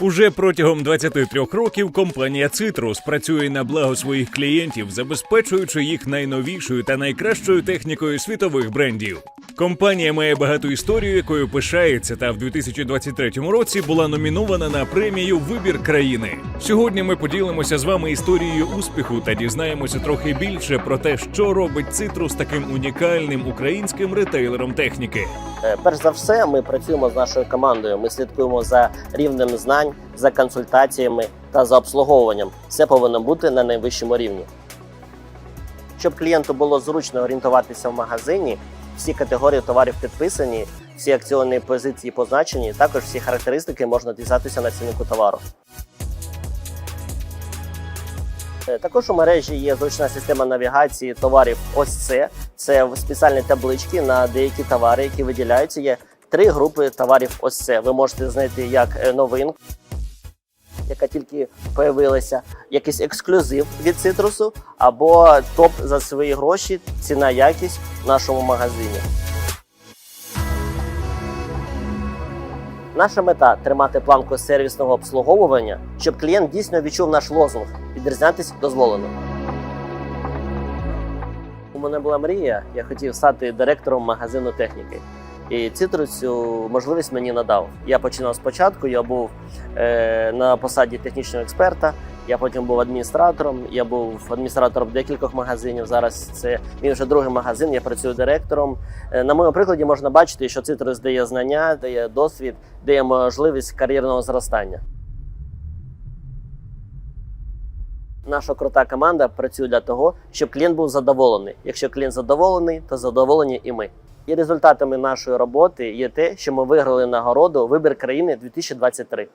Уже протягом 23 років компанія Citrus працює на благо своїх клієнтів, забезпечуючи їх найновішою та найкращою технікою світових брендів. Компанія має багату історію, якою пишається, та в 2023 році була номінована на премію Вибір країни. Сьогодні ми поділимося з вами історією успіху та дізнаємося трохи більше про те, що робить Citrus таким унікальним українським ретейлером техніки. Е, Перш за все, ми працюємо з нашою командою. Ми слідкуємо за рівнем знань, за консультаціями та за обслуговуванням. Все повинно бути на найвищому рівні. Щоб клієнту було зручно орієнтуватися в магазині, всі категорії товарів підписані, всі акціонні позиції позначені, також всі характеристики можна дізнатися на ціннику товару. Е, Також у мережі є зручна система навігації товарів. Ось це. Це спеціальні таблички на деякі товари, які виділяються. Є три групи товарів. Ось це. Ви можете знайти як е, новинку, яка тільки появилася, якийсь ексклюзив від цитрусу, або топ за свої гроші, ціна якість в нашому магазині. Наша мета тримати планку сервісного обслуговування, щоб клієнт дійсно відчув наш лозунг підрізнятись дозволено. У мене була мрія, я хотів стати директором магазину техніки. І Цитру цю можливість мені надав. Я починав спочатку, я був е, на посаді технічного експерта, я потім був адміністратором, я був адміністратором декількох магазинів. Зараз це мій вже другий магазин, я працюю директором. Е, На моєму прикладі можна бачити, що Цитрус дає знання, дає досвід, дає можливість кар'єрного зростання. Наша крута команда працює для того, щоб клієнт був задоволений. Якщо клієнт задоволений, то задоволені і ми. І результатами нашої роботи є те, що ми виграли нагороду Вибір країни 2023.